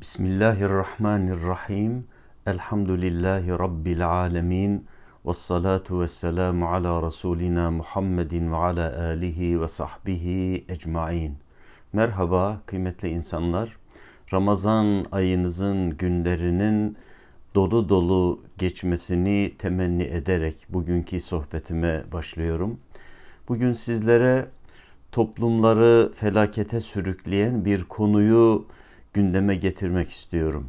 Bismillahirrahmanirrahim. Elhamdülillahi Rabbil alemin. Ve salatu ve selamu ala Resulina Muhammedin ve ala alihi ve sahbihi ecmain. Merhaba kıymetli insanlar. Ramazan ayınızın günlerinin dolu dolu geçmesini temenni ederek bugünkü sohbetime başlıyorum. Bugün sizlere toplumları felakete sürükleyen bir konuyu gündeme getirmek istiyorum.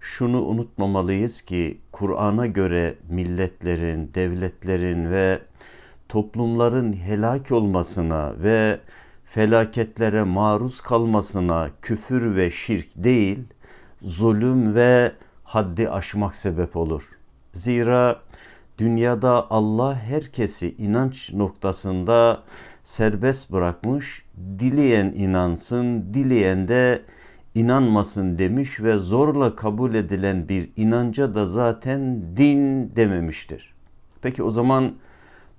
Şunu unutmamalıyız ki Kur'an'a göre milletlerin, devletlerin ve toplumların helak olmasına ve felaketlere maruz kalmasına küfür ve şirk değil, zulüm ve haddi aşmak sebep olur. Zira dünyada Allah herkesi inanç noktasında serbest bırakmış, dileyen inansın, dileyen de inanmasın demiş ve zorla kabul edilen bir inanca da zaten din dememiştir. Peki o zaman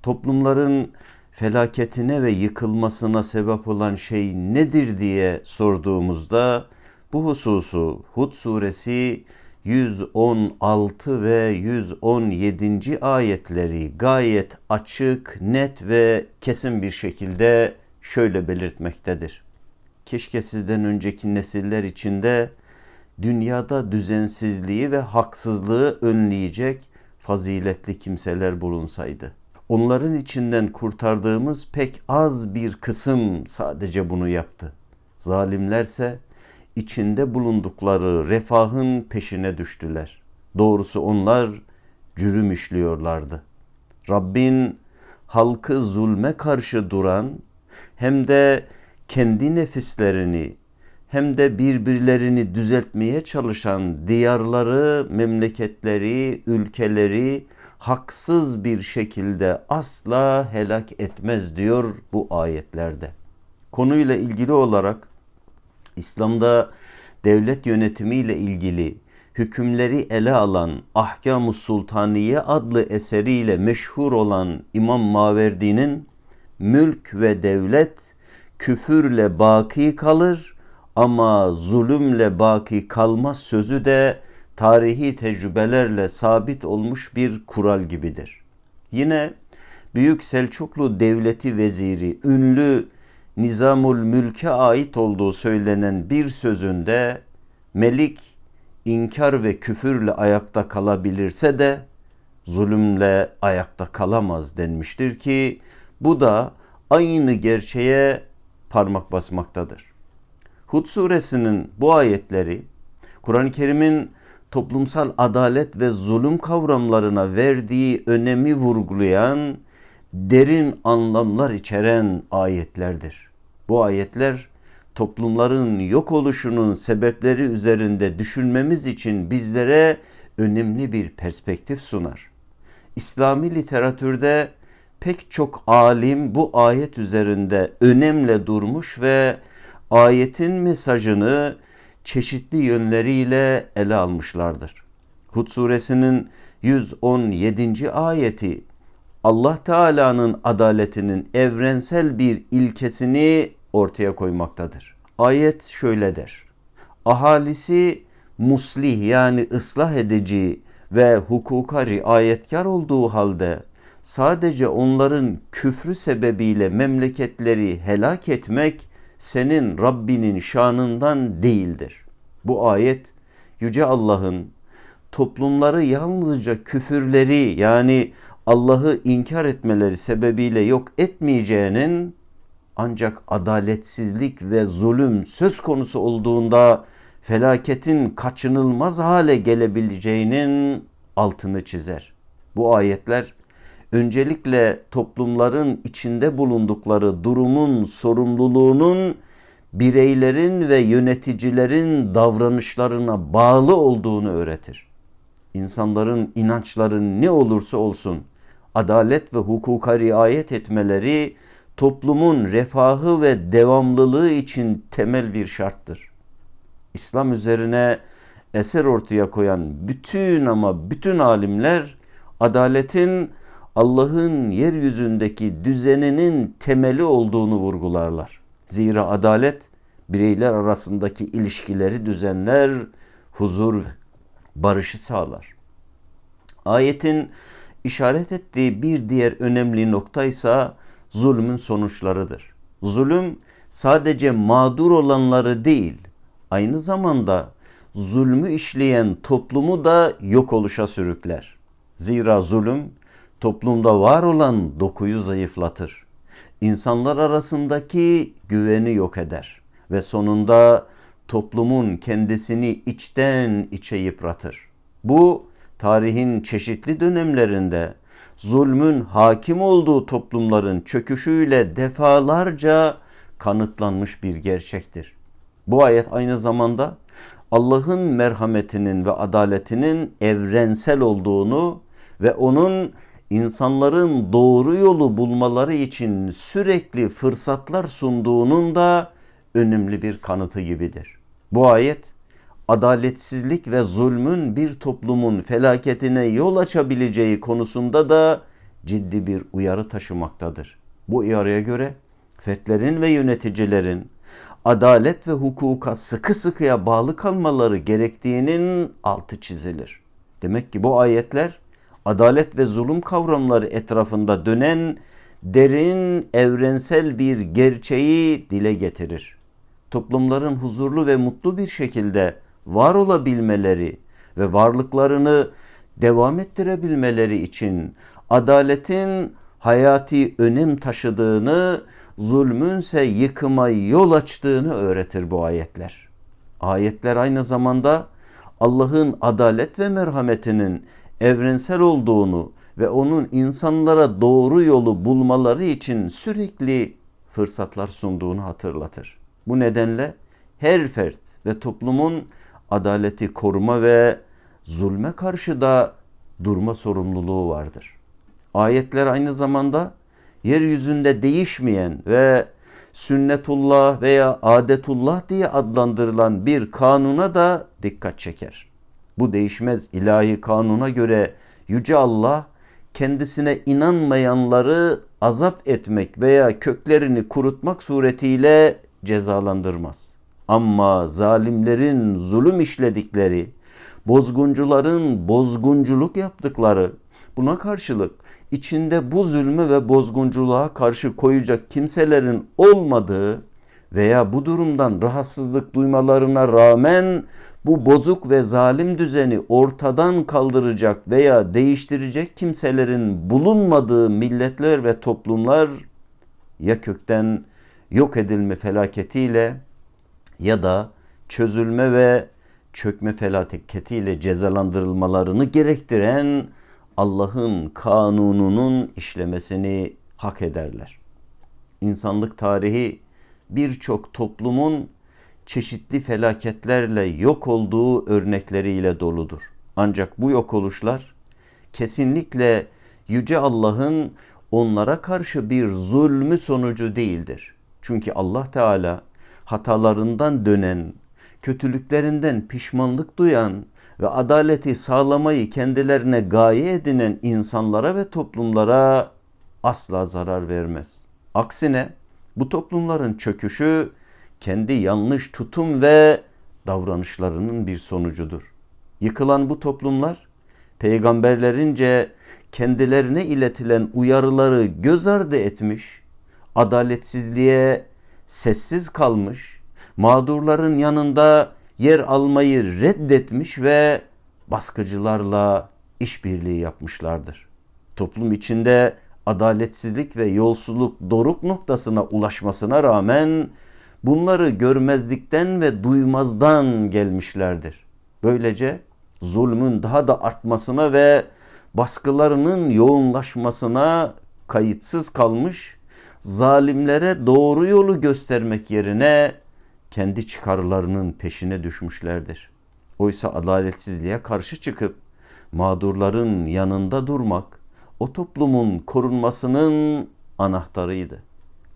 toplumların felaketine ve yıkılmasına sebep olan şey nedir diye sorduğumuzda bu hususu Hud suresi 116 ve 117. ayetleri gayet açık, net ve kesin bir şekilde şöyle belirtmektedir. Keşke sizden önceki nesiller içinde dünyada düzensizliği ve haksızlığı önleyecek faziletli kimseler bulunsaydı. Onların içinden kurtardığımız pek az bir kısım sadece bunu yaptı. Zalimlerse içinde bulundukları refahın peşine düştüler. Doğrusu onlar cürüm işliyorlardı. Rabbin halkı zulme karşı duran hem de kendi nefislerini hem de birbirlerini düzeltmeye çalışan diyarları, memleketleri, ülkeleri haksız bir şekilde asla helak etmez diyor bu ayetlerde. Konuyla ilgili olarak İslam'da devlet yönetimiyle ilgili hükümleri ele alan Ahkam-ı Sultaniye adlı eseriyle meşhur olan İmam Maverdi'nin mülk ve devlet küfürle baki kalır ama zulümle baki kalmaz sözü de tarihi tecrübelerle sabit olmuş bir kural gibidir. Yine Büyük Selçuklu Devleti Veziri ünlü Nizamul Mülk'e ait olduğu söylenen bir sözünde Melik inkar ve küfürle ayakta kalabilirse de zulümle ayakta kalamaz denmiştir ki bu da aynı gerçeğe parmak basmaktadır. Hud suresinin bu ayetleri Kur'an-ı Kerim'in toplumsal adalet ve zulüm kavramlarına verdiği önemi vurgulayan derin anlamlar içeren ayetlerdir. Bu ayetler toplumların yok oluşunun sebepleri üzerinde düşünmemiz için bizlere önemli bir perspektif sunar. İslami literatürde pek çok alim bu ayet üzerinde önemle durmuş ve ayetin mesajını çeşitli yönleriyle ele almışlardır. Hud suresinin 117. ayeti Allah Teala'nın adaletinin evrensel bir ilkesini ortaya koymaktadır. Ayet şöyle der. Ahalisi muslih yani ıslah edici ve hukuka riayetkar olduğu halde sadece onların küfrü sebebiyle memleketleri helak etmek senin Rabbinin şanından değildir. Bu ayet Yüce Allah'ın toplumları yalnızca küfürleri yani Allah'ı inkar etmeleri sebebiyle yok etmeyeceğinin ancak adaletsizlik ve zulüm söz konusu olduğunda felaketin kaçınılmaz hale gelebileceğinin altını çizer. Bu ayetler öncelikle toplumların içinde bulundukları durumun sorumluluğunun bireylerin ve yöneticilerin davranışlarına bağlı olduğunu öğretir. İnsanların inançları ne olursa olsun adalet ve hukuka riayet etmeleri toplumun refahı ve devamlılığı için temel bir şarttır. İslam üzerine eser ortaya koyan bütün ama bütün alimler adaletin Allah'ın yeryüzündeki düzeninin temeli olduğunu vurgularlar. Zira adalet bireyler arasındaki ilişkileri düzenler, huzur, barışı sağlar. Ayetin işaret ettiği bir diğer önemli nokta ise zulmün sonuçlarıdır. Zulüm sadece mağdur olanları değil, aynı zamanda zulmü işleyen toplumu da yok oluşa sürükler. Zira zulüm toplumda var olan dokuyu zayıflatır. İnsanlar arasındaki güveni yok eder ve sonunda toplumun kendisini içten içe yıpratır. Bu tarihin çeşitli dönemlerinde zulmün hakim olduğu toplumların çöküşüyle defalarca kanıtlanmış bir gerçektir. Bu ayet aynı zamanda Allah'ın merhametinin ve adaletinin evrensel olduğunu ve onun insanların doğru yolu bulmaları için sürekli fırsatlar sunduğunun da önemli bir kanıtı gibidir. Bu ayet adaletsizlik ve zulmün bir toplumun felaketine yol açabileceği konusunda da ciddi bir uyarı taşımaktadır. Bu uyarıya göre fertlerin ve yöneticilerin adalet ve hukuka sıkı sıkıya bağlı kalmaları gerektiğinin altı çizilir. Demek ki bu ayetler adalet ve zulüm kavramları etrafında dönen derin evrensel bir gerçeği dile getirir. Toplumların huzurlu ve mutlu bir şekilde var olabilmeleri ve varlıklarını devam ettirebilmeleri için adaletin hayati önem taşıdığını, zulmünse yıkıma yol açtığını öğretir bu ayetler. Ayetler aynı zamanda Allah'ın adalet ve merhametinin evrensel olduğunu ve onun insanlara doğru yolu bulmaları için sürekli fırsatlar sunduğunu hatırlatır. Bu nedenle her fert ve toplumun adaleti koruma ve zulme karşı da durma sorumluluğu vardır. Ayetler aynı zamanda yeryüzünde değişmeyen ve sünnetullah veya adetullah diye adlandırılan bir kanuna da dikkat çeker. Bu değişmez ilahi kanuna göre Yüce Allah kendisine inanmayanları azap etmek veya köklerini kurutmak suretiyle cezalandırmaz. Ama zalimlerin zulüm işledikleri, bozguncuların bozgunculuk yaptıkları buna karşılık içinde bu zulmü ve bozgunculuğa karşı koyacak kimselerin olmadığı veya bu durumdan rahatsızlık duymalarına rağmen bu bozuk ve zalim düzeni ortadan kaldıracak veya değiştirecek kimselerin bulunmadığı milletler ve toplumlar ya kökten yok edilme felaketiyle ya da çözülme ve çökme felaketiyle cezalandırılmalarını gerektiren Allah'ın kanununun işlemesini hak ederler. İnsanlık tarihi birçok toplumun çeşitli felaketlerle yok olduğu örnekleriyle doludur. Ancak bu yok oluşlar kesinlikle yüce Allah'ın onlara karşı bir zulmü sonucu değildir. Çünkü Allah Teala hatalarından dönen, kötülüklerinden pişmanlık duyan ve adaleti sağlamayı kendilerine gaye edinen insanlara ve toplumlara asla zarar vermez. Aksine bu toplumların çöküşü kendi yanlış tutum ve davranışlarının bir sonucudur. Yıkılan bu toplumlar peygamberlerince kendilerine iletilen uyarıları göz ardı etmiş, adaletsizliğe sessiz kalmış, mağdurların yanında yer almayı reddetmiş ve baskıcılarla işbirliği yapmışlardır. Toplum içinde adaletsizlik ve yolsuzluk doruk noktasına ulaşmasına rağmen bunları görmezlikten ve duymazdan gelmişlerdir. Böylece zulmün daha da artmasına ve baskılarının yoğunlaşmasına kayıtsız kalmış, zalimlere doğru yolu göstermek yerine kendi çıkarlarının peşine düşmüşlerdir. Oysa adaletsizliğe karşı çıkıp mağdurların yanında durmak o toplumun korunmasının anahtarıydı.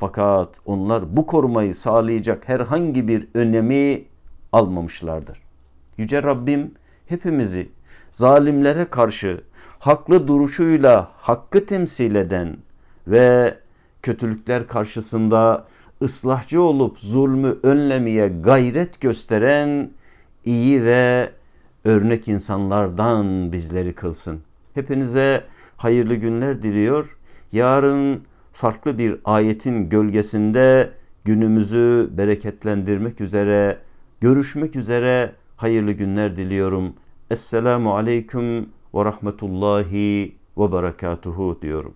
Fakat onlar bu korumayı sağlayacak herhangi bir önemi almamışlardır. Yüce Rabbim hepimizi zalimlere karşı haklı duruşuyla hakkı temsil eden ve kötülükler karşısında ıslahcı olup zulmü önlemeye gayret gösteren iyi ve örnek insanlardan bizleri kılsın. Hepinize hayırlı günler diliyor. Yarın farklı bir ayetin gölgesinde günümüzü bereketlendirmek üzere, görüşmek üzere hayırlı günler diliyorum. Esselamu aleyküm ve rahmetullahi ve berekatuhu diyorum.